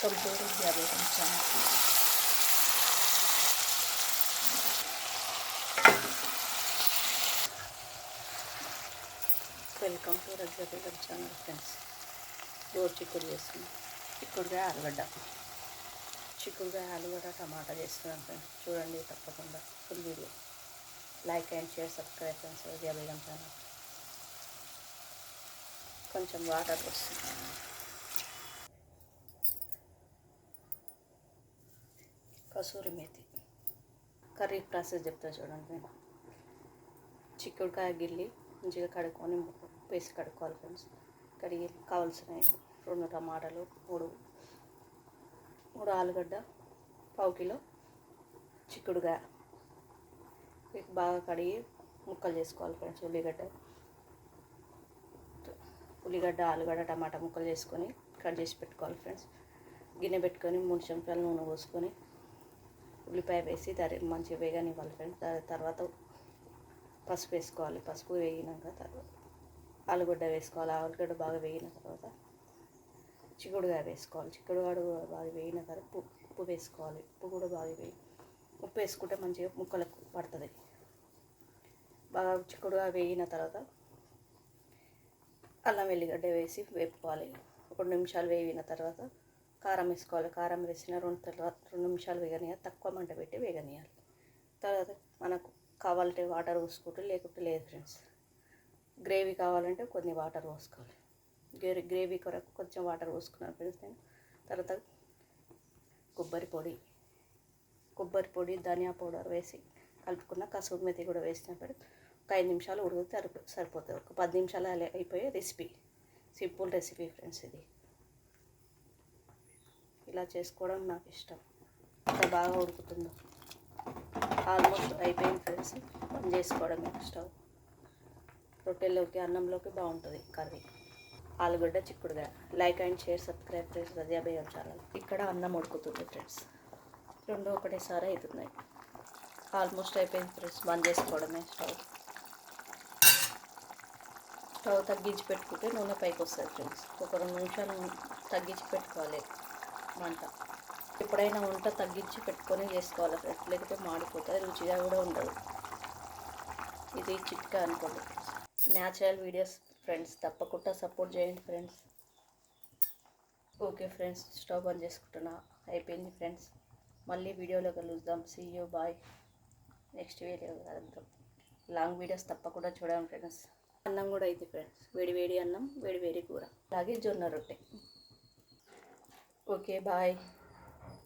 రజియా బేగం ఛానల్కి welcome to Razia channel friends గోరు చిక్కుడు చేస్తున్నాం. చిక్కుడుగా ఆలుగడ్డ. చిక్కుడుగా ఆలుగడ్డ టమాటా చేస్తున్నాం ఫ్రెండ్స్ చూడండి తప్పకుండా full video. Like and share subscribe friends Razia channel కొంచెం వాటర్ వస్తుంది కసూరి మేతి. కర్రీ ప్రాసెస్ చెప్తా చూడండి నేను. చిక్కుడుకాయ గిల్లి మంచిగా కడుక్కొని పేసి కడుక్కోవాలి ఫ్రెండ్స్. కడిగి కావాల్సిన రెండు టమాటాలు మూడు మూడు ఆలుగడ్డ పావు కిలో చిక్కుడుకాయ. బాగా కడిగి ముక్కలు చేసుకోవాలి ఫ్రెండ్స్ ఉల్లిగడ్డ. ఉల్లిగడ్డ ఆలుగడ్డ టమాటా ముక్కలు చేసుకొని కట్ చేసి పెట్టుకోవాలి ఫ్రెండ్స్. గిన్నె పెట్టుకొని మూడు చెంచాలు నూనె పోసుకొని ఉల్లిపాయ వేసి దాని మంచిగా వేగనివ్వాలి ఫ్రెండ్స్ దాని తర్వాత పసుపు వేసుకోవాలి. పసుపు వేగినాక తర్వాత ఆలుగడ్డ వేసుకోవాలి. ఆలుగడ్డ బాగా వేగిన తర్వాత చిక్కుడుగా వేసుకోవాలి. చిక్కుడుగాడు బాగా వేగిన తర్వాత ఉప్పు ఉప్పు వేసుకోవాలి. ఉప్పు కూడా బాగా వేయి ఉప్పు వేసుకుంటే మంచిగా ముక్కలకు పడుతుంది. బాగా చిక్కుడుగా వేగిన తర్వాత అల్లం వెల్లిగడ్డ వేసి వేపుకోవాలి. ఒక నిమిషాలు వేగిన తర్వాత కారం వేసుకోవాలి. కారం వేసిన రెండు తర్వాత రెండు నిమిషాలు వేగనియాలి తక్కువ మంట పెట్టి వేగనియాలి తర్వాత మనకు కావాలంటే వాటర్ పోసుకుంటే లేకుంటే లేదు ఫ్రెండ్స్. గ్రేవీ కావాలంటే కొన్ని వాటర్ పోసుకోవాలి. గ్రేవీ గ్రేవీ కొరకు కొంచెం వాటర్ పోసుకున్నాను ఫ్రెండ్స్ నేను. తర్వాత కొబ్బరి పొడి. కొబ్బరి పొడి ధనియా పౌడర్ వేసి కలుపుకున్న కసూరి మెతి కూడా వేసినప్పుడు ఒక ఐదు నిమిషాలు ఉడికితే సరిపో సరిపోతుంది. ఒక పది నిమిషాలు అయిపోయే రెసిపీ. సింపుల్ రెసిపీ ఫ్రెండ్స్ ఇది. ఇలా చేసుకోవడం నాకు ఇష్టం ఇంత బాగా ఉడుకుతుందో. ఆల్మోస్ట్ అయిపోయింది ఫ్రెండ్స్. బంద్ చేసుకోవడమే స్టవ్ రొట్టెల్లోకి అన్నంలోకి బాగుంటుంది కర్రీ. ఆలుగడ్డ చిక్కుడుగా like and share subscribe friends Razia channel. ఇక్కడ అన్నం ఉడుకుతుంది ఫ్రెండ్స్. రెండు ఒకటేసారి అవుతున్నాయి ఆల్మోస్ట్ అయిపోయింది ఫ్రెండ్స్. బంద్ చేసుకోవడమే స్టవ్. స్టవ్ తగ్గించి పెట్టుకుంటే నూనె పైకి వస్తుంది ఫ్రెండ్స్. ఒక రెండు నిమిషాలు తగ్గించి పెట్టుకోవాలి. మంట ఎప్పుడైనా వంట తగ్గించి పెట్టుకొని చేసుకోవాలి ఫ్రెండ్స్ లేకపోతే మాడిపోతుంది రుచిగా కూడా ఉండదు. ఇది చిట్కా అనుకోండి. న్యాచురల్ వీడియోస్ ఫ్రెండ్స్ తప్పకుండా సపోర్ట్ చేయండి ఫ్రెండ్స్ ఓకే ఫ్రెండ్స్ స్టవ్ బంద్ చేసుకుంటున్నా. అయిపోయింది ఫ్రెండ్స్ మళ్ళీ వీడియోలో కలుద్దాం. See you bye next video కలుద్దాం. లాంగ్ వీడియోస్ తప్పకుండా చూడండి ఫ్రెండ్స్ అన్నం కూడా అయితే ఫ్రెండ్స్ వేడి వేడి అన్నం వేడి వేడి కూర. అలాగే జొన్న రొట్టె. Okay bye